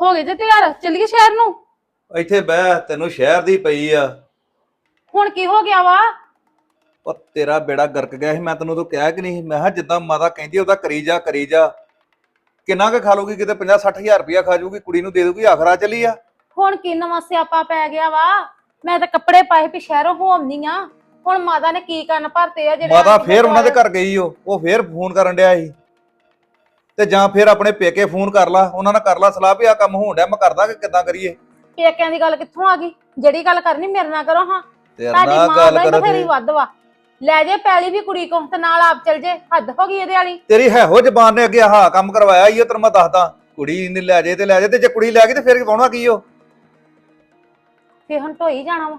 ਹੋ ਗਏ ਜੇ ਤਿਆਰ ਚੱਲੀਏ ਸ਼ਹਿਰ ਨੂੰ? ਇੱਥੇ ਬਹਿ ਤੈਨੂੰ ਸ਼ਹਿਰ ਦੀ ਪਈ ਆ। ਹੁਣ ਕੀ ਹੋ ਗਿਆ ਵਾ? ਉਹ ਤੇਰਾ ਬੇੜਾ ਗਰਕ ਗਿਆ ਸੀ ਮੈਂ ਤੈਨੂੰ ਤਾਂ ਕਿਹਾ ਕਿ ਨਹੀਂ? ਮੈਂ ਕਿਹਾ ਜਿੱਦਾਂ ਮਾਤਾ ਕਹਿੰਦੀ ਉਹਦਾ ਕਰੀ ਜਾ ਕਰੀ ਜਾ। ਕਿੰਨਾ ਕੁ ਖਾ ਲੂਗੀ ਕਿਤੇ 50 60000 ਰੁਪਇਆ ਖਾ ਜੂਗੀ ਕੁੜੀ ਨੂੰ ਦੇ ਦੂਗੀ ਆਖਰਾ ਚਲੀ ਆ। ਹੁਣ ਕੀ ਨਵਾਂ ਸਿਆਪਾ ਪੈ ਗਿਆ ਵਾ? ਮੈਂ ਤਾਂ ਕੱਪੜੇ ਪਾਏ ਵੀ ਸ਼ਹਿਰੋਂ ਹੋਮਨੀ ਆ। ਹੁਣ ਮਾਤਾ ਨੇ ਕੀ ਕੰਨ ਭਰਤੇ ਆ ਜਿਹੜੇ ਮਾਤਾ ਫੇਰ ਉਹਨਾਂ ਦੇ ਘਰ ਗਈ ਉਹ ਉਹ ਫੇਰ ਫੋਨ ਕਰਨ ਡਿਆ ਸੀ। ਤੇ ਜਾਂ ਫੇਰ ਆਪਣੇ ਪੇਕੇ ਫੋਨ ਕਰ ਲਾ ਉਹਨਾਂ ਨਾਲ ਕਰ ਲਾ ਸਲਾਹ ਵੀ ਆ ਕੰਮ ਹੋਣ ਡਿਆ ਮੈਂ ਕਰਦਾ ਕਿ ਕਿੱਦਾਂ ਕਰੀਏ। ਪੇਕਿਆਂ ਦੀ ਗੱਲ ਕਿੱਥੋਂ ਆ ਗਈ? ਜਿਹੜੀ ਗੱਲ ਕਰਨੀ ਮੇਰੇ ਨਾਲ ਕਰੋ ਹਾਂ। ਤੇਰੇ ਤੁਹਾਡੀ ਨਾਲ ਮਾਂ ਗੱਲ ਦਾ ਹੀ ਕਰ ਬਥੇਰੀ ਵੱਧ ਵਾ। ਲੈ ਜੇ ਪੈਲੀ ਵੀ ਕੁੜੀ ਕੋ ਤੇ ਨਾਲ ਆਪ ਚਲ ਜੇ ਹੱਦ ਹੋ ਗਈ ਇਹਦੇ ਵਾਲੀ। ਤੇਰੀ ਹੈ ਹੋ ਜ਼ਬਾਨ ਨੇ ਅੱਗੇ ਆਹ ਕੰਮ ਕਰਵਾਇਆ ਈ ਉਹ ਤੈਨੂੰ ਮੈਂ ਦੱਸਦਾ। ਕੁੜੀ ਨੇ ਲੈ ਜੇ ਤੇ ਲੈ ਜੇ ਤੇ ਜੇ ਕੁੜੀ ਲੈ ਗਈ ਤੇ ਫੇਰ ਪਾਉਣਾ ਕੀ ਉਹ? ਫੇਰ ਹੁਣ ਢੋਈ ਜਾਣਾ ਵਾ।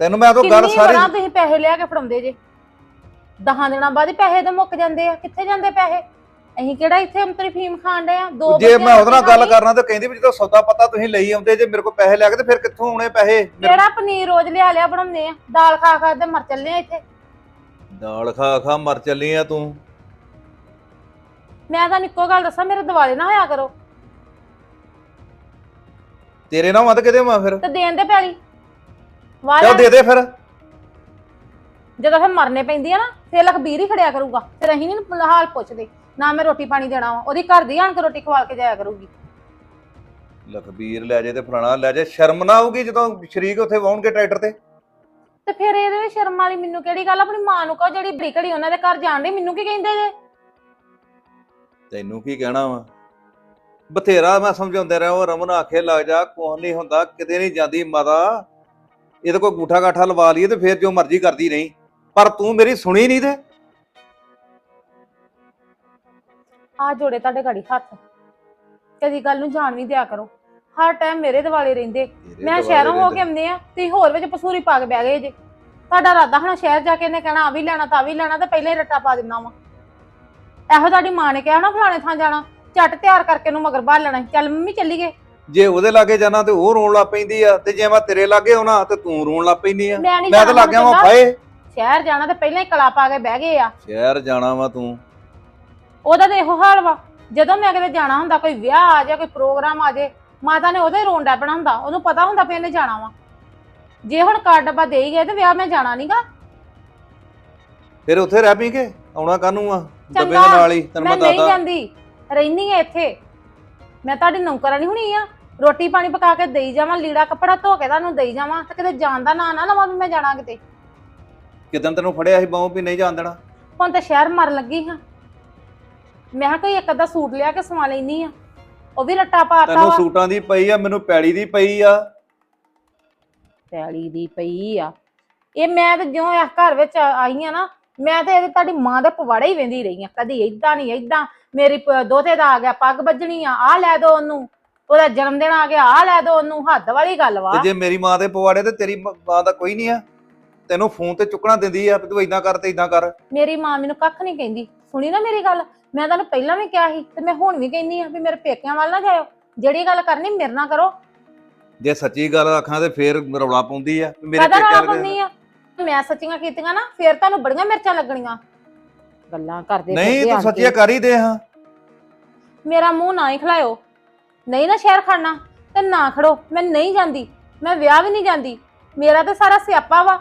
ਤੈਨੂੰ ਮੈਂ ਤਾਂ ਗੱਲ ਕਿੰਨੀ ਸਾਰੀ ਤੁਸੀਂ ਪੈਸੇ ਲਿਆ ਕੇ ਫੜਾਉਂਦੇ ਜੇ। ਦਹਾਂ ਦਿਨਾਂ ਬਾਅਦ ਹੀ ਪੈਸੇ ਤਾਂ ਮੁੱਕ ਜਾਂਦੇ ਆ। ਕਿੱਥੇ ਜਾਂਦੇ ਪੈਸੇ? ਅਸੀਂ ਕਿਹੜਾ ਇੱਥੇ ਅੰਤਰੀ ਫੀਮ ਖਾਣ ਡਏ ਆ? ਦੋ ਜੇ ਮੈਂ ਉਹਦੇ ਨਾਲ ਗੱਲ ਖਾਣੀ। ਕਰਨਾ ਤਾਂ ਕਹਿੰਦੀ ਵੀ ਜਦੋਂ ਸੌਦਾ ਪਤਾ ਤੁਸੀਂ ਲਈ ਆਉਂਦੇ ਜੇ ਮੇਰੇ ਕੋਲ ਪੈਸੇ ਲੈ ਕੇ ਤੇ ਫਿਰ ਕਿੱਥੋਂ ਆਉਣੇ ਪੈਸੇ? ਮੇਰੇ- ਕਿਹੜਾ ਪਨੀਰ ਰੋਜ਼ ਲਿਆ ਲਿਆ ਬਣਾਉਂਦੇ ਆ? ਦਾਲ ਖਾ ਖਾ ਤੇ ਮਰ ਚੱਲੇ ਆ ਇੱਥੇ। ਦਾਲ ਖਾ ਖਾ ਮਰ ਚੱਲੀ ਆ ਤੂੰ। ਮੈਂ ਤਾਂ ਇੱਕੋ ਗੱਲ ਦੱਸਾਂ ਮੇਰੇ ਦਿਵਾਲੇ ਨਾ ਹੋਇਆ ਕਰੋ। ਤੇਰੇ ਨਾਲ ਵੱਧ ਕਿਤੇ ਮੈਂ ਫਿਰ। ਤੇ ਦੇਣ ਦੇ ਪੈਲੀ। ਵਾਹ ਚੱਲ ਦੇ ਦੇ ਫਿਰ। ਜਦੋਂ ਫਿਰ ਮਰਨੇ ਪੈਂਦੀ ਆ ਨਾ ਫੇਰ ਲਖਬੀਰ ਹੀ ਖੜਿਆ ਕਰੂਗਾ। ਫਿਰ ਅਸੀਂ ਨਹੀਂ ਹਾਲ ਪੁੱਛਦੇ ਨਾ ਮੈਂ ਰੋਟੀ ਪਾਣੀ ਦੇਣਾ ਵਾ ਉਹਦੀ ਘਰ ਦੀ ਆਣ ਕੇ ਰੋਟੀ ਖਵਾਲ ਕੇ ਜਾਇਆ ਕਰੂਗੀ। ਲਖਬੀਰ ਲੈ ਜੇ ਤੇ ਫਲਾਣਾ ਲੈ ਜੇ ਸ਼ਰਮ ਨਾ ਆਊਗੀ ਜਦੋਂ ਸ਼ਰੀਕ ਉੱਥੇ ਵਾਉਣਗੇ ਟਰੈਕਟਰ ਤੇ? ਤੇ ਫਿਰ ਇਹਦੇ ਵਿੱਚ ਸ਼ਰਮ ਵਾਲੀ ਮੈਨੂੰ ਕਿਹੜੀ ਗੱਲ? ਆਪਣੀ ਮਾਂ ਨੂੰ ਕਹੋ ਜਿਹੜੀ ਬੜੀ ਘੜੀ ਉਹਨਾਂ ਦੇ ਘਰ ਜਾਣ ਡਈ ਮੈਨੂੰ ਕੀ ਕਹਿੰਦੇ ਜੇ? ਤੈਨੂੰ ਕੀ ਕਹਿਣਾ ਵਾ? ਬਥੇਰਾ ਮੈਂ ਸਮਝਾਉਂਦਾ ਰਿਹਾ ਉਹ ਰਮਨ ਆਖੇ ਲੱਗ ਜਾ ਕੁਛ ਨਹੀਂ ਹੁੰਦਾ ਕਿਤੇ ਨਹੀਂ ਜਾਂਦੀ ਮਾਤਾ। ਇਹਦੇ ਕੋਲ ਗੂਠਾ ਗਾਠਾ ਲਵਾ ਲਈਏ ਤੇ ਫਿਰ ਜੋ ਮਰਜ਼ੀ ਕਰਦੀ ਨਹੀਂ ਪਰ ਤੂੰ ਮੇਰੀ ਸੁਣੀ ਨਹੀਂ ਤੇ। ਆ ਜੋੜੇ ਤੁਹਾਡੇ ਗਾੜੀ ਹੱਥ। ਕਦੀ ਗੱਲ ਨੂੰ ਜਾਣ ਵੀ ਦਿਆ ਕਰੋ। ਹਰ ਟਾਈਮ ਮੇਰੇ ਦਿਵਾਲੇ ਰਹਿੰਦੇ। ਮੈਂ ਸ਼ਹਿਰੋਂ ਹੋ ਕੇ ਆਉਂਦੇ ਆ ਤੇ ਹੋਰ ਵਿੱਚ ਪਸੂਰੀ ਪਾ ਕੇ ਬਹਿ ਗਏ ਜੇ। ਤੁਹਾਡਾ ਇਰਾਦਾ ਹੁਣ ਸ਼ਹਿਰ ਜਾ ਕੇ ਇਹਨੇ ਕਹਿਣਾ ਆ ਵੀ ਲੈਣਾ ਤਾਂ ਵੀ ਲੈਣਾ ਤੇ ਪਹਿਲਾਂ ਹੀ ਰੱਟਾ ਪਾ ਦਿੰਦਾ ਵਾ। ਇਹੋ ਤੁਹਾਡੀ ਮਾਂ ਨੇ ਕਿਹਾ ਨਾ ਫਲਾਣੇ ਥਾਂ ਜਾਣਾ। ਝੱਟ ਤਿਆਰ ਕਰਕੇ ਨੂੰ ਮਗਰ ਬਾਹਰ ਲੈਣਾ। ਚੱਲ ਮੰਮੀ ਚੱਲੀਏ। ਜੇ ਉਹਦੇ ਲਾਗੇ ਜਾਣਾ ਤੇ ਉਹ ਰੋਣ ਲੱਗ ਪੈਂਦੀ ਆ। ਤੇ ਜੇ ਮੈਂ ਤੇਰੇ ਲਾਗੇ ਆਉਣਾ ਤੇ ਤੂੰ ਰੋਣ ਲੱਗ ਪੈਂਦੀ ਆ। ਮੈਂ ਤਾਂ ਲੱਗ ਗਿਆ ਵਾਂ ਫਾਏ ਸ਼ਹਿਰ ਜਾਣਾ ਤੇ ਪਹਿਲਾਂ ਹੀ ਕਲਾ ਪਾ ਕੇ ਬਹਿ ਗਏ ਆ। ਸ਼ਹਿਰ ਜਾਣਾ ਵਾ ਤੂੰ। ਉਹਦਾ ਤੇ ਇਹੋ ਹਾਲ ਵਾ ਜਦੋਂ ਮੈਂ ਕਿਤੇ ਜਾਣਾ ਹੁੰਦਾ ਕੋਈ ਵਿਆਹ ਆ ਜਾ ਕੋਈ ਪ੍ਰੋਗਰਾਮ ਆ ਜੇ ਮਾਤਾ ਨੇ ਉਹਦਾ ਡੈਪਣਾ ਹੁੰਦਾ ਉਹਨੂੰ ਪਤਾ ਹੁੰਦਾ ਵੀ ਇਹਨੇ ਜਾਣਾ ਵਾ। ਜੇ ਹੁਣ ਕਾਰ ਡੱਬਾ ਦੇ ਹੀ ਗਏ ਤੇ ਵਿਆਹ ਮੈਂ ਜਾਣਾ ਨਹੀਂਗਾ ਫਿਰ ਉੱਥੇ ਰਹਿ ਪੀਂਗੇ ਆਉਣਾ ਕਾਹਨੂੰ ਆ? ਡੱਬੇ ਦੇ ਚੰਗਾ, ਨਾਲ ਹੀ ਤੈਨੂੰ ਮੈਂ ਮੈਂ ਨਹੀਂ ਦੱਸਦਾ ਜਾਂਦੀ ਰਹਿਨੀ ਆ ਇੱਥੇ। ਮੈਂ ਤੁਹਾਡੀ ਨੌਕਰਾਨੀ ਹੁਣੀ ਆ ਰੋਟੀ ਪਾਣੀ ਪਕਾ ਕੇ ਦੇਈ ਜਾਵਾਂ ਲੀੜਾ ਕੱਪੜਾ ਧੋ ਕੇ ਤੁਹਾਨੂੰ ਦੇਈ ਜਾਵਾਂ ਤੇ ਕਿਤੇ ਜਾਣ ਦਾ ਨਾਂ ਨਾ ਲਵਾਂ ਵੀ ਮੈਂ ਜਾਣਾ ਕਿਤੇ। ਕਿਦਾਂ ਤੈਨੂੰ ਫੜਿਆ ਸੀ ਬਾਹੋਂ ਵੀ ਨਹੀਂ ਜਾਣ ਦੇਣਾ? ਹੁਣ ਤਾਂ ਸ਼ਹਿਰ ਮਰਨ ਲੱਗੀ ਹਾਂ। ਮੈਂ ਕਿਹਾ ਕੋਈ ਇੱਕ ਅੱਧਾ ਸੂਟ ਲਿਆ ਕੇ ਸਵਾ ਲੈਣੀ ਆ। ਉਹ ਵੀ ਰੱਟਾ ਪਾਤਾ ਤੈਨੂੰ ਵਾ। ਸੂਟਾਂ ਦੀ ਪਈ ਆ ਮੈਨੂੰ ਪੈੜੀ ਦੀ ਪਈ ਆ। ਪੈਲੀ ਦੀ ਪਈ ਆ। ਇਹ ਮੈਂ ਤੇ ਜਿਉਂ ਇਸ ਘਰ ਵਿੱਚ ਆ- ਆਈ ਆ ਨਾ ਮੈਂ ਤੇ ਇਹਦੇ ਤੁਹਾਡੀ ਮਾਂ ਦੇ ਪਵਾੜੇ ਹੀ ਵੇਂਦੀ ਰਹੀ ਆ। ਕਦੀ ਇਦਾਂ ਨਹੀਂ ਇਦਾਂ ਮੇਰੀ ਪ- ਦੋਤੇ ਦਾ ਆ ਗਿਆ ਪੱਗ ਵੱਜਣੀ ਆ ਆ ਲੈ ਦੋ ਉਹਨੂੰ। ਉਹਦਾ ਜਨਮ ਦਿਨ ਆ ਗਿਆ ਆ ਲੈ ਦੋ ਉਹਨੂੰ। ਹੱਦ ਵਾਲੀ ਗੱਲ ਵਾ। ਤੇ ਜੇ ਮੇਰੀ ਮਾਂ ਦੇ ਪਵਾੜੇ ਤੇ ਤੇਰੀ ਮ- ਮਾਂ ਦਾ ਕੋਈ ਨਹੀਂ ਆ? ਤੈਨੂੰ ਫੋਨ ਤੇ ਚੁੱਕਣਾ ਦਿੰਦੀ ਆ ਵੀ ਤੂੰ ਇਦਾਂ ਕਰ ਤੇ ਇਦਾਂ ਕਰ। ਮੇਰੀ ਮਾਂ ਮੈਨੂੰ ਕੱਖ ਨਹੀਂ ਕਹਿੰਦੀ। ਸੁਣੀ ਨਾ ਮੇਰੀ ਗੱਲ? ਮੈਂ ਤੁਹਾਨੂੰ ਪਹਿਲਾਂ ਵੀ ਕਿਹਾ ਸੀ ਤੇ ਮੈਂ ਹੁਣ ਵੀ ਕਹਿੰਦੀ ਆ ਵੀ ਮੇਰੇ ਪੇਕਿਆਂ ਵੱਲ ਨਾ ਜਾਇਓ। ਜਿਹੜੀ ਗੱਲ ਕਰਨੀ ਮੇਰੇ ਨਾਲ ਕਰੋ। ਜੇ ਸੱਚੀ ਗੱਲ ਆਖਾਂ ਤੇ ਫੇਰ ਰੌਲਾ ਪਾਉਂਦੀ ਆ ਵੀ ਮੇਰੇ ਕਦਰ ਪੇਕਿਆਂ ਵਾਲਾ ਦੇ ਪੰਨੀ ਆ? ਮੈਂ ਸੱਚੀਆਂ ਕੀਤੀਆਂ ਨਾ ਫੇਰ ਤੁਹਾਨੂੰ ਬੜੀਆਂ ਮਿਰਚਾਂ ਲੱਗਣੀਆਂ। ਗੱਲਾਂ ਕਰਦੇ ਨਹੀਂ ਫਿਰਦੇ ਤੂੰ ਆਣ ਕੇ। ਸੱਚੀਆਂ ਕਰ ਹੀ ਦੇ ਹਾਂ। ਮੇਰਾ ਮੂੰਹ ਨਾ ਹੀ ਖਲਾਇਓ। ਨਹੀਂ ਨਾ ਸ਼ਹਿਰ ਖੜਨਾ ਤੇ ਨਾ ਖੜੋ। ਮੈਂ ਨਹੀਂ ਜਾਂਦੀ। ਮੈਂ ਵਿਆਹ ਵੀ ਨਹੀਂ ਜਾਂਦੀ। ਮੇਰਾ ਤਾਂ ਸਾਰਾ ਸਿਆਪਾ ਵਾ।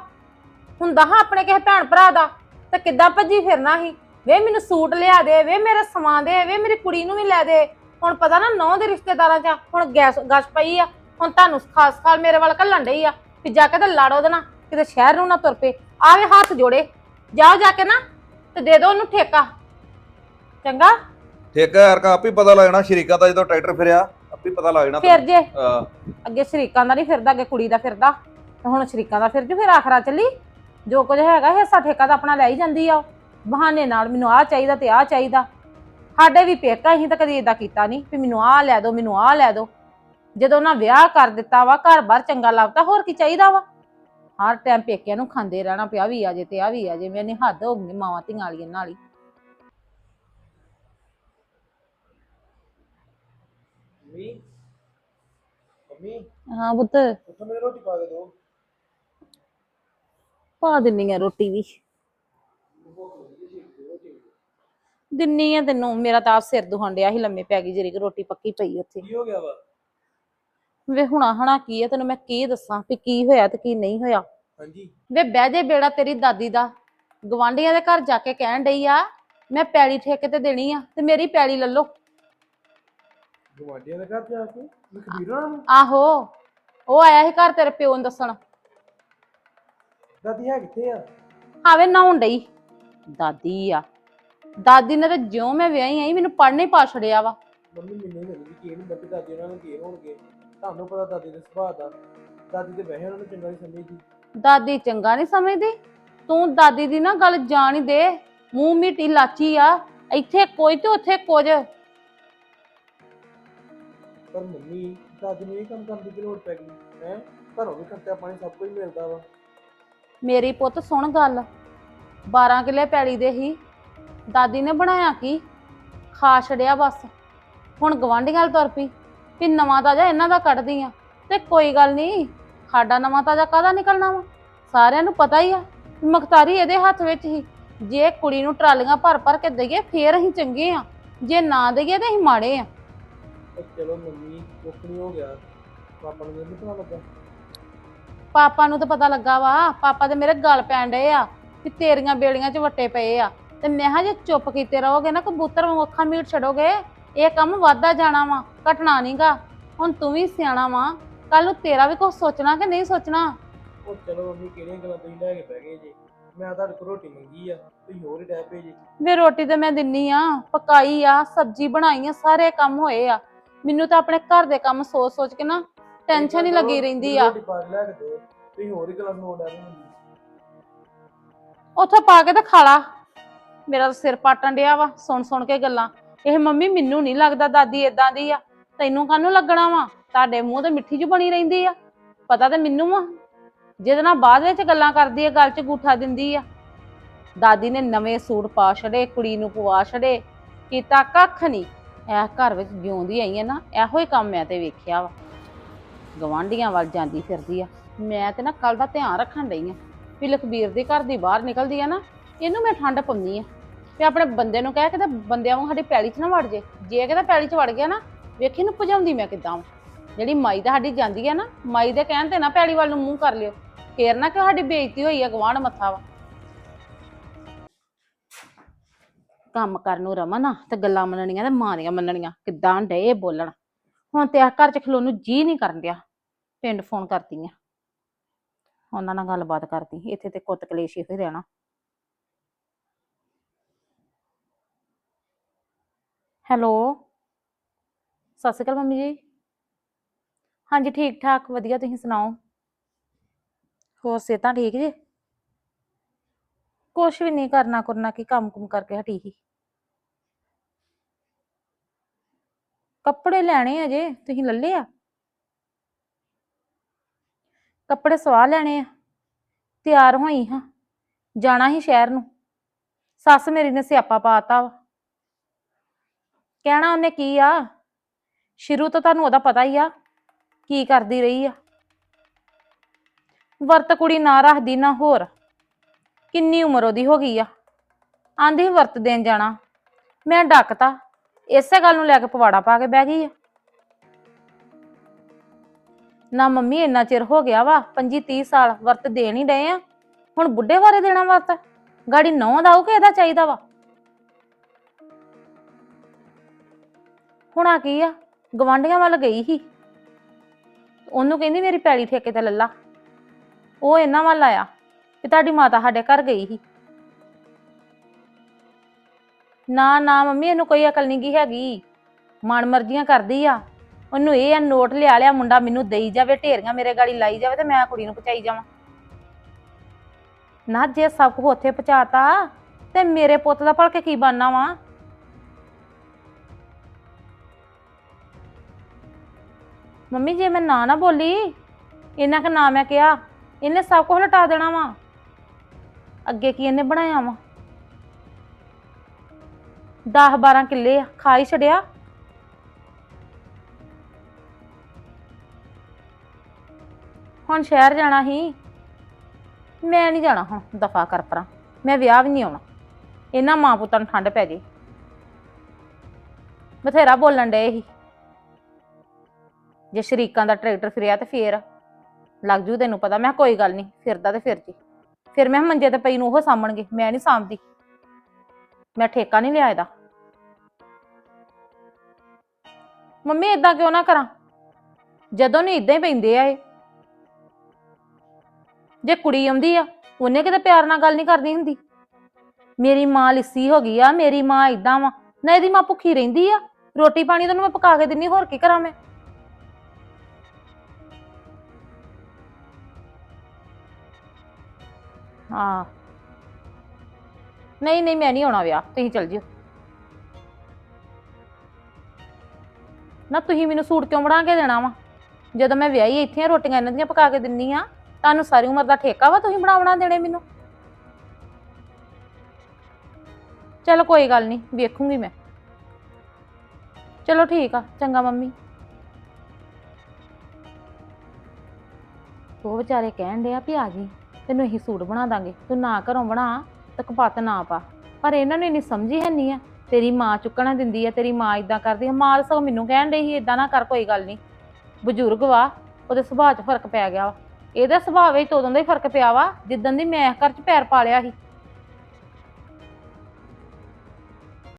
ਹੁੰਦਾ ਹਾਂ ਆਪਣੇ ਕਿਸੇ ਭੈਣ ਭਰਾ ਦਾ? ਤੇ ਕਿੱਦਾਂ ਭੱਜੀ ਫਿਰਨਾ ਸੀ? ਵੇ ਮੈਨੂੰ ਸੂਟ ਲਿਆ ਦੇ ਵੇ ਮੇਰਾ ਸਮਾਨ ਦੇ ਵੇ ਮੇਰੀ ਕੁੜੀ ਨੂੰ ਵੀ ਲੈ ਦੇ। ਹੁਣ ਪਤਾ ਨਾ ਨੌ ਦੇ ਰਿਸ਼ਤੇਦਾਰਾਂ 'ਚ ਆ, ਹੁਣ ਗੈਸ ਗਸ਼ ਪਈ ਆ ਹੁਣ ਤੁਹਾਨੂੰ ਖਾਸ ਖਾਲ ਮੇਰੇ ਵੱਲ ਘੱਲਣ ਡਈ ਆ ਵੀ ਜਾ ਕੇ ਤੇ ਲੜ ਨਾਲ ਕਿਤੇ ਸ਼ਹਿਰ ਨੂੰ ਨਾ ਤੁਰ ਪਏ। ਆਵੇ ਹੱਥ ਜੋੜੇ ਜਾਓ ਜਾ ਕੇ ਨਾ ਤੇ ਦੇ ਦਿਓ ਉਹਨੂੰ ਠੇਕਾ। ਚੰਗਾ? ਠੇਕਾ ਯਾਰ ਕਾ ਆਪੇ ਪਤਾ ਲੱਗ ਜਾਣਾ ਸ਼ਰੀਕਾ ਦਾ ਜਦੋਂ ਟਰੈਕਟਰ ਫਿਰਿਆ ਆਪੇ ਪਤਾ ਲੱਗ ਜਾਣਾ ਫਿਰ ਜੇ। ਹਾਂ। ਅੱਗੇ ਸ਼ਰੀਕਾਂ ਦਾ ਨਹੀਂ ਫਿਰਦਾ ਅੱਗੇ ਕੁੜੀ ਦਾ ਫਿਰਦਾ। ਤੇ ਹੁਣ ਸ਼ਰੀਕਾਂ ਦਾ ਫਿਰ ਜੂ ਫਿਰ ਆਖਰਾ ਚੱਲੀ ਜੋ ਕੁਝ ਹੈਗਾ ਹਿੱਸਾ ਠੇਕਾ ਤਾਂ ਆਪਣਾ ਲੈ ਹੀ ਜਾਂਦੀ ਆ ਉਹ। ਬਹਾਨੇ ਨਾਲ ਮੈਨੂੰ ਆਹ ਚਾਹੀਦਾ ਤੇ ਆਹ ਚਾਹੀਦਾ। ਸਾਡੇ ਵੀ ਪੇਕਾ ਅਸੀਂ ਤਾਂ ਕਦੀ ਇਦਾਂ ਕੀਤਾ ਨਹੀਂ ਵੀ ਮੈਨੂੰ ਆਹ ਲੈ ਦਿਓ ਮੈਨੂੰ ਆਹ ਲੈ ਦਿਓ ਜਦੋਂ ਉਹਨਾਂ ਵਿਆਹ ਕਰ ਦਿੱਤਾ ਵਾ ਘਰ-ਬਾਰ ਚੰਗਾ ਲੱਭਦਾ ਹੋਰ ਕੀ ਚਾਹੀਦਾ ਵਾ? ਹਰ ਟਾਈਮ ਪੇਕਿਆਂ ਨੂੰ ਖਾਂਦੇ ਰਹਿਣਾ ਪਿਆ ਵੀ ਆ ਜੇ ਤੇ ਆ ਵੀ ਆ ਜੇ ਮੈਨੇ ਹੱਦ ਹੋ ਗਈ ਮਾਵਾਂ ਧੀਆਂ ਵਾਲੀਆਂ ਨਾਲ ਹੀ। ਮੰਮੀ? ਮੰਮੀ? ਹਾਂ ਪੁੱਤ। ਉੱਥੋਂ ਮੈਨੂੰ ਰੋਟੀ ਪਾ ਕੇ ਦਿਓ। ਪਾ ਦਿੰਨੀ ਆ ਰੋਟੀ ਵੀ। ਦਿੰਨੀ ਆ ਤੈਨੂੰ ਮੇਰਾ ਤਾਂ ਆਪ ਸਿਰ ਦੁਖਣ ਡਿਆ ਸੀ ਲੰਮੇ ਪੈ ਗਈ ਜਿਹੜੀ ਕਿ ਰੋਟੀ ਪੱਕੀ ਪਈ ਉੱਥੇ। ਕੀ ਹੋ ਗਿਆ ਵਾ? ਵੇ ਹੁਣਾ ਹਣਾ ਕੀ ਆ ਤੈਨੂੰ ਮੈਂ ਕੀ ਦੱਸਾਂ ਵੀ ਕੀ ਹੋਇਆ ਤੇ ਕੀ ਨਹੀਂ ਹੋਇਆ। ਹਾਂਜੀ। ਵੇ ਬਹਿ ਜੇ ਬੇੜਾ ਤੇਰੀ ਦਾਦੀ ਦਾ। ਗਵਾਂਢੀਆਂ ਦੇ ਘਰ ਜਾ ਕੇ ਕਹਿਣ ਡਈ ਆ ਮੈਂ ਪੈਲੀ ਠੇਕੇ ਤੇ ਦੇਣੀ ਆ ਤੇ ਮੇਰੀ ਪੈਲੀ ਲੱਲੋ ਗਵਾਂਢੀਆਂ ਦੇ ਘਰ ਜਾ ਕੇ? ਨੂੰ ਆਹੋ ਉਹ ਆਇਆ ਸੀ ਘਰ ਤੇਰੇ ਪਿਓ ਨੂੰ ਦੱਸਣ। ਦਾਦੀ ਹੈ ਕਿੱਥੇ ਆ? ਆਵੇ ਨਹਾਉਣ ਡਈ। ਦਾਦੀ ਆ। ਦਾਦੀ ਨੇ ਤਾਂ ਜਿਉਂ ਮੈਂ ਵਿਆਹੀ ਆਈ ਮੈਨੂੰ ਪੜ੍ਹਨੇ ਪਾ ਛੜਿਆ ਵਾ। ਮੰਮੀ ਮੈਨੂੰ ਨਹੀਂ ਵੀ ਕੀ ਨਹੀਂ ਬੱਤੀ ਦਾਦੀ ਉਹਨਾਂ ਨੂੰ ਕੀ ਹੋਣਗੇ। ਤੁਹਾਨੂੰ ਪਤਾ ਦਾਦੀ ਦੇ ਸੁਭਾਅ ਦਾ। ਦਾਦੀ ਤੇ ਵੈਸੇ ਉਹਨਾਂ ਨੂੰ ਚੰਗਾ ਨਹੀਂ ਸਮਝਦੀ। ਦਾਦੀ ਚੰਗਾ ਨਹੀਂ ਸਮਝਦੀ? ਤੂੰ ਦਾਦੀ ਦੀ ਨਾ ਗੱਲ ਜਾਣ ਹੀ ਦੇ। ਮੂੰਹ ਮਿੱਟੀ ਲਾਚੀ ਆ। ਇੱਥੇ ਕੋਈ ਤੇ ਉੱਥੇ ਕੁਝ। ਪਰ ਮੰਮੀ ਦਾਦੀ ਨੂੰ ਇਹ ਕੰਮ ਕਰਨ ਦੀ ਕੀ ਲੋੜ ਪੈ ਗਈ? ਹੈ? ਘਰੋਂ ਵੀ ਖਰਚਾ ਪਾਣੀ ਸਭ ਕੁਝ ਮਿਲਦਾ ਵਾ। ਮੇਰੀ ਪੁੱਤ ਸੁਣ ਗੱਲ। 12 ਕਿੱਲੇ ਪੈਲੀ ਦੇ ਹੀ। ਦਾਦੀ ਨੇ ਬਣਾਇਆ ਕੀ? ਖਾ ਛੜਿਆ ਬਸ। ਹੁਣ ਗਵਾਂਢੀਆਂ ਵੱਲ ਤੁਰ ਪਈ। ਵੀ ਨਵਾਂ ਤਾਜਾ ਇਹਨਾਂ ਦਾ ਕੱਢਦੀ ਆ। ਤੇ ਕੋਈ ਗੱਲ ਨਹੀਂ ਸਾਡਾ ਨਵਾਂ ਤਾਜਾ ਕਾਹਦਾ ਨਿਕਲਣਾ ਵਾ? ਸਾਰਿਆਂ ਨੂੰ ਪਤਾ ਹੀ ਆ ਵੀ ਮਖਤਾਰੀ ਇਹਦੇ ਹੱਥ ਵਿੱਚ ਹੀ। ਜੇ ਕੁੜੀ ਨੂੰ ਟਰਾਲੀਆਂ ਭਰ ਭਰ ਕੇ ਦਈਏ, ਫੇਰ ਅਸੀਂ ਚੰਗੇ ਆ। ਜੇ ਨਾ ਦਈਏ ਤਾਂ ਅਸੀਂ ਮਾੜੇ ਆ। ਪਰ ਚਲੋ ਮੰਮੀ, ਕੁੱਖ ਨਹੀਂ ਹੋ ਗਿਆ। ਪਾਪਾ ਨੂੰ ਨਹੀਂ ਪਤਾ ਲੱਗਾ। ਪਾਪਾ ਨੂੰ ਤਾਂ ਪਤਾ ਲੱਗਾ ਵਾ ਪਾਪਾ ਤੇ ਮੇਰੇ ਗਲ ਪੈਣ ਡਏ ਆ ਵੀ ਤੇਰੀਆਂ ਬੇੜੀਆਂ 'ਚ ਵੱਟੇ ਪਏ ਆ। ਤੇ ਮੈਂ ਕਿਹਾ ਜੇ ਚੁੱਪ ਕੀਤੇ ਰਹੋਗੇ ਨਾ ਕਬੂਤਰ ਵਾਂਗੂ ਅੱਖਾਂ ਮੀਟ ਛੱਡੋਗੇ ਇਹ ਕੰਮ ਵੱਧਦਾ ਜਾਣਾ ਵਾ ਘਟਣਾ ਨਹੀਂਗਾ ਹੁਣ ਤੂੰ ਵੀ ਸਿਆਣਾ ਵਾ ਕੱਲ ਨੂੰ ਤੇਰਾ ਵੀ ਕੁਝ ਸੋਚਣਾ ਕਿ ਨਹੀਂ ਸੋਚਣਾ? ਉਹ ਚਲੋ ਮੰਮੀ ਕਿਹੜੀਆਂ ਗੱਲਾਂ ਤੁਸੀਂ ਲੈ ਕੇ ਬਹਿ ਗਏ ਜੀ। ਮੈਂ ਤੁਹਾਡੇ ਕੋਲ ਰੋਟੀ ਮੰਗੀ ਆ ਤੁਸੀਂ ਹੋਰ ਹੀ ਡੈ ਪਏ ਜੀ। ਵੇ ਰੋਟੀ ਤੇ ਮੈਂ ਦਿੰਨੀ ਆ ਪਕਾਈ ਆ ਸਬਜ਼ੀ ਬਣਾਈ ਆ ਸਾਰੇ ਕੰਮ ਹੋਏ ਆ। ਮੈਨੂੰ ਤਾਂ ਆਪਣੇ ਘਰ ਦੇ ਕੰਮ ਸੋਚ ਸੋਚ ਕੇ ਨਾ ਟੈਨਸ਼ਨ ਹੀ ਲੱਗੀ ਰਹਿੰਦੀ ਆ। ਰੋਟੀ ਪਾ ਕੇ ਲੈ ਕੇ ਦਿਓ। ਤੁਸੀਂ ਹੋਰ ਹੀ ਗੱਲਾਂ ਸੁਣਾਉਣ ਡੈ ਪਏ ਮੈਨੂੰ ਉੱਥੇ ਪਾ ਕੇ ਤਾਂ ਖਾ ਲਾ। ਮੇਰਾ ਤਾਂ ਸਿਰ ਪਾਟਣ ਡਿਆ ਵਾ ਸੁਣ ਸੁਣ ਕੇ ਗੱਲਾਂ। ਇਹ ਮੰਮੀ ਮੈਨੂੰ ਨਹੀਂ ਲੱਗਦਾ ਦਾਦੀ ਇਦਾਂ ਦੀ ਆ। ਤੈਨੂੰ ਕਾਹਨੂੰ ਲੱਗਣਾ ਵਾ? ਤੁਹਾਡੇ ਮੂੰਹ ਤੇ ਮਿੱਠੀ ਜਿਹੀ ਬਣੀ ਰਹਿੰਦੀ ਆ। ਪਤਾ ਤੇ ਮੈਨੂੰ ਵਾ ਜਿਹਦੇ ਨਾਲ ਬਾਅਦ ਵਿੱਚ ਗੱਲਾਂ ਕਰਦੀ ਆ ਗੱਲ 'ਚ ਗੂਠਾ ਦਿੰਦੀ ਆ। ਦਾਦੀ ਨੇ ਨਵੇਂ ਸੂਟ ਪਾ ਛੜੇ ਕੁੜੀ ਨੂੰ ਪਵਾ ਛੜੇ ਕੀਤਾ ਕੱਖ ਨਹੀਂ। ਇਹ ਘਰ ਵਿੱਚ ਜਿਉਂਦੀ ਆਈ ਆ ਨਾ ਇਹੋ ਹੀ ਕੰਮ ਮੈਂ ਤੇ ਵੇਖਿਆ ਵਾ। ਗਵਾਂਢੀਆਂ ਵੱਲ ਜਾਂਦੀ ਫਿਰਦੀ ਆ। ਮੈਂ ਤੇ ਨਾ ਕੱਲ ਦਾ ਧਿਆਨ ਰੱਖਣ ਡਈ ਆ ਵੀ ਲਖਬੀਰ ਦੇ ਘਰ ਦੀ ਬਾਹਰ ਨਿਕਲਦੀ ਆ ਨਾ, ਇਹਨੂੰ ਮੈਂ ਠੰਡ ਪਾਉਂਦੀ ਆ। ਤੇ ਆਪਣੇ ਬੰਦੇ ਨੂੰ ਕਹਿ ਕੇ ਤੇ ਬੰਦਿਆਂ ਵਾਂਗ ਸਾਡੀ ਪੈਲੀ 'ਚ ਨਾ ਵੜ ਜੇ। ਜੇ ਕਿਤੇ ਪੈਲੀ 'ਚ ਵੜ ਗਿਆ ਨਾ, ਵੇਖੀ ਨੂੰ ਭਜਾਉਂਦੀ ਮੈਂ ਕਿਦਾਂ ਜਿਹੜੀ ਮਾਈ ਤਾਂ ਸਾਡੀ ਜਾਂਦੀ ਆ ਨਾ, ਮਾਈ ਦੇ ਕਹਿਣ ਤੇ ਨਾ ਪੈਲੀ ਵੱਲ ਨੂੰ ਮੂੰਹ ਕਰ ਲਿਓ। ਫੇਰ ਨਾ ਕਿ ਸਾਡੀ ਬੇਇੱਜ਼ਤੀ ਹੋਈ ਆ ਗਵਾਂਢ ਮੱਥਾ ਵਾ। ਕੰਮ ਕਰਨ ਨੂੰ ਰਮਨ ਆ ਤੇ ਗੱਲਾਂ ਮੰਨਣੀਆਂ ਤੇ ਮਾਂ ਦੀਆਂ ਮੰਨਣੀਆਂ, ਕਿੱਦਾਂ ਡਏ ਬੋਲਣ। ਹੁਣ ਤੇ ਆ ਘਰ 'ਚ ਖਲੋਣ ਨੂੰ ਜੀ ਨਹੀਂ ਕਰਨ ਡਿਆ। ਪਿੰਡ ਫੋਨ ਕਰਦੀ ਆ। ਉਹਨਾਂ ਨਾਲ ਗੱਲਬਾਤ ਕਰਦੀ। ਇੱਥੇ ਤੇ ਕੁੱਤ ਕਲੇਸ਼ ਹੀ ਰਹਿਣਾ। ਹੈਲੋ? ਸਤਿ ਸ਼੍ਰੀ ਅਕਾਲ ਮੰਮੀ ਜੀ। ਹਾਂਜੀ ਠੀਕ ਠਾਕ ਵਧੀਆ, ਤੁਸੀਂ ਸੁਣਾਓ? ਹੋਰ ਸਿਹਤਾਂ ਠੀਕ ਜੀ? ਕੁਛ ਵੀ ਨਹੀਂ, ਕਰਨਾ ਕਰਨਾ ਕੀ ਕੰਮ ਕੁਮ ਕਰਕੇ ਹਟੀ ਸੀ। ਕੱਪੜੇ ਲੈਣੇ ਆ ਜੇ, ਤੁਸੀਂ ਲੱਲੇ ਆ? ਕੱਪੜੇ ਸਵਾ ਲੈਣੇ ਆ। ਤਿਆਰ ਹੋਈ ਹਾਂ। ਜਾਣਾ ਹੀ ਸ਼ਹਿਰ ਨੂੰ। ਸੱਸ ਮੇਰੀ ਨੇ ਸਿਆਪਾ ਪਾਤਾ ਵਾ। ਕਹਿਣਾ ਉਹਨੇ ਕੀ ਆ? ਸ਼ੁਰੂ ਤੋਂ ਤੁਹਾਨੂੰ ਉਹਦਾ ਪਤਾ ਹੀ ਆ ਕੀ ਕਰਦੀ ਰਹੀ ਆ। ਵਰਤ ਕੁੜੀ ਨਾ ਰੱਖਦੀ ਨਾ ਹੋਰ। ਕਿੰਨੀ ਉਮਰ ਉਹਦੀ ਹੋ ਗਈ ਆ। ਆਂਦੀ ਸੀ ਵਰਤ ਦੇਣ ਜਾਣਾ। ਮੈਂ ਡੱਕਤਾ। ਇਸੇ ਗੱਲ ਨੂੰ ਲੈ ਕੇ ਪਵਾੜਾ ਪਾ ਕੇ ਬਹਿ ਗਈ ਆ। ਨਾ ਮੰਮੀ ਇੰਨਾ ਚਿਰ ਹੋ ਗਿਆ ਵਾ 25 30 ਸਾਲ ਵਰਤ ਦੇਣ ਹੀ ਡਏ ਆ। ਹੁਣ ਬੁੱਢੇ ਬਾਰੇ ਦੇਣਾ ਵਰਤ? ਗਾੜੀ ਨੌ ਦਾ ਉਹ ਕਿ ਇਹਦਾ ਚਾਹੀਦਾ ਵਾ। ਹੁਣ ਆ ਕੀ ਆ? ਗਵਾਂਢੀਆਂ ਵੱਲ ਗਈ ਸੀ। ਉਹਨੂੰ ਕਹਿੰਦੀ ਮੇਰੀ ਪੈਲੀ ਠੇਕੇ ਤੇ ਲੱਲਾ। ਉਹ ਇਹਨਾਂ ਵੱਲ ਆਇਆ ਕਿ ਤੁਹਾਡੀ ਮਾਤਾ ਸਾਡੇ ਘਰ ਗਈ ਸੀ। ਨਾ ਨਾ ਮੰਮੀ, ਇਹਨੂੰ ਕੋਈ ਅਕਲ ਨਹੀਂ ਗਈ ਹੈਗੀ। ਮਨ ਮਰਜ਼ੀਆਂ ਕਰਦੀ ਆ। ਉਹਨੂੰ ਇਹ ਆ, ਨੋਟ ਲਿਆ ਲਿਆ, ਮੁੰਡਾ ਮੈਨੂੰ ਦੇਈ ਜਾਵੇ, ਢੇਰੀਆਂ ਮੇਰੇ ਗਾੜੀ ਲਾਈ ਜਾਵੇ ਤੇ ਮੈਂ ਕੁੜੀ ਨੂੰ ਪਹੁੰਚਾਈ ਜਾਵਾਂ। ਨਾ ਜੇ ਸਭ ਕੁਝ ਉੱਥੇ ਪਹੁੰਚਾਤਾ, ਤੇ ਮੇਰੇ ਪੁੱਤ ਦਾ ਭਲਕੇ ਕੀ ਬਣਨਾ ਵਾ? ਮੰਮੀ, ਜੇ ਮੈਂ ਨਾ ਨਾ ਬੋਲੀ ਇਹਨਾਂ ਕਿ ਨਾ ਮੈਂ ਕਿਹਾ, ਇਹਨੇ ਸਭ ਕੁਝ ਲਟਾ ਦੇਣਾ ਵਾ। ਅੱਗੇ ਕੀ ਇਹਨੇ ਬਣਾਇਆ ਵਾ? 10 12 ਕਿੱਲੇ ਆ, ਖਾ ਹੀ ਛੜਿਆ ਹੁਣ ਸ਼ਹਿਰ ਜਾਣਾ ਹੀ। ਮੈਂ ਨਹੀਂ ਜਾਣਾ ਹੁਣ ਦਫਾ ਕਰ ਪਰਾਂ। ਮੈਂ ਵਿਆਹ ਵੀ ਨਹੀਂ ਆਉਣਾ। ਇਹਨਾਂ ਮਾਂ ਪੁੱਤਾਂ ਨੂੰ ਠੰਡ ਪੈ ਜੇ ਬਥੇਰਾ ਬੋਲਣ ਡਏ ਸੀ। ਜੇ ਸ਼ਰੀਕਾਂ ਦਾ ਟਰੈਕਟਰ ਫਿਰਿਆ ਤੇ ਫੇਰ ਲੱਗ ਜੂ ਤੈਨੂੰ ਪਤਾ। ਮੈਂ ਕਿਹਾ ਕੋਈ ਗੱਲ ਨਹੀਂ, ਫਿਰਦਾ ਤੇ ਫਿਰ ਜੀ ਫਿਰ ਮੈਂ ਕਿਹਾ ਮੰਜੇ ਤੇ ਪਈ ਨੂੰ ਉਹ ਸਾਂਭਣਗੇ, ਮੈਂ ਨਹੀਂ ਸਾਂਭਦੀ। ਮੈਂ ਠੇਕਾ ਨਹੀਂ ਲਿਆ ਇਹਦਾ। ਮੰਮੀ ਇਦਾਂ ਕਿਉਂ ਨਾ ਕਰਾਂ? ਜਦੋਂ ਨਹੀਂ ਇਦਾਂ ਹੀ ਪੈਂਦੇ ਆ ਇਹ। ਜੇ ਕੁੜੀ ਆਉਂਦੀ ਆ, ਉਹਨੇ ਕਿਤੇ ਪਿਆਰ ਨਾਲ ਗੱਲ ਨਹੀਂ ਕਰਨੀ ਹੁੰਦੀ? ਮੇਰੀ ਮਾਂ ਲਿੱਸੀ ਹੋ ਗਈ ਆ, ਮੇਰੀ ਮਾਂ ਇਦਾਂ ਵਾ। ਨਾ ਇਹਦੀ ਮਾਂ ਭੁੱਖੀ ਰਹਿੰਦੀ ਆ, ਰੋਟੀ ਪਾਣੀ ਤਾਂ ਉਹਨੂੰ ਮੈਂ ਪਕਾ ਕੇ ਦਿੰਨੀ, ਹੋਰ ਕੀ ਕਰਾਂ ਮੈਂ? ਹਾਂ। ਨਹੀਂ ਨਹੀਂ, ਮੈਂ ਨਹੀਂ ਆਉਣਾ ਵਿਆਹ, ਤੁਸੀਂ ਚੱਲ ਜਿਓ। ਨਾ ਤੁਸੀਂ ਮੈਨੂੰ ਸੂਟ ਕਿਉਂ ਬਣਾ ਕੇ ਦੇਣਾ ਵਾ? ਜਦੋਂ ਮੈਂ ਵਿਆਹੀ ਇੱਥੇ ਆ ਰੋਟੀਆਂ ਇਹਨਾਂ ਦੀਆਂ ਪਕਾ ਕੇ ਦਿੰਨੀ ਆ। ਤੁਹਾਨੂੰ ਸਾਰੀ ਉਮਰ ਦਾ ਠੇਕਾ ਵਾ ਤੁਸੀਂ ਬਣਾਉਣਾ ਦੇਣੇ ਮੈਨੂੰ? ਚਲੋ ਕੋਈ ਗੱਲ ਨਹੀਂ, ਵੇਖੂੰਗੀ ਮੈਂ। ਚਲੋ ਠੀਕ ਆ, ਚੰਗਾ ਮੰਮੀ। ਉਹ ਵਿਚਾਰੇ ਕਹਿਣ ਡਿਆ ਵੀ ਆ ਗਈ ਤੈਨੂੰ ਇਹੀ ਸੂਟ ਬਣਾ ਦਾਂਗੇ, ਤੂੰ ਨਾ ਘਰੋਂ ਬਣਾ, ਤੇ ਕਪੱਤ ਨਾ ਪਾ। ਪਰ ਇਹਨਾਂ ਨੂੰ ਇੰਨੀ ਸਮਝੀ ਹੈ ਨਹੀਂ ਆ, ਤੇਰੀ ਮਾਂ ਚੁੱਕਣਾ ਦਿੰਦੀ ਆ, ਤੇਰੀ ਮਾਂ ਇਦਾਂ ਕਰਦੀ ਆ, ਮਾਂ ਸਗੋਂ ਮੈਨੂੰ ਕਹਿਣ ਡਈ ਸੀ ਇਦਾਂ ਨਾ ਕਰ, ਕੋਈ ਗੱਲ ਨਹੀਂ। ਬਜ਼ੁਰਗ ਵਾ, ਉਹਦੇ ਸੁਭਾਅ 'ਚ ਫ਼ਰਕ ਪੈ ਗਿਆ ਵਾ। ਇਹਦਾ ਸੁਭਾਅ ਵਿੱਚ ਉਦੋਂ ਦਾ ਹੀ ਫ਼ਰਕ ਪਿਆ ਵਾ, ਜਿੱਦਣ ਦੀ ਮੈਂ ਘਰ 'ਚ ਪੈਰ ਪਾ ਲਿਆ ਸੀ।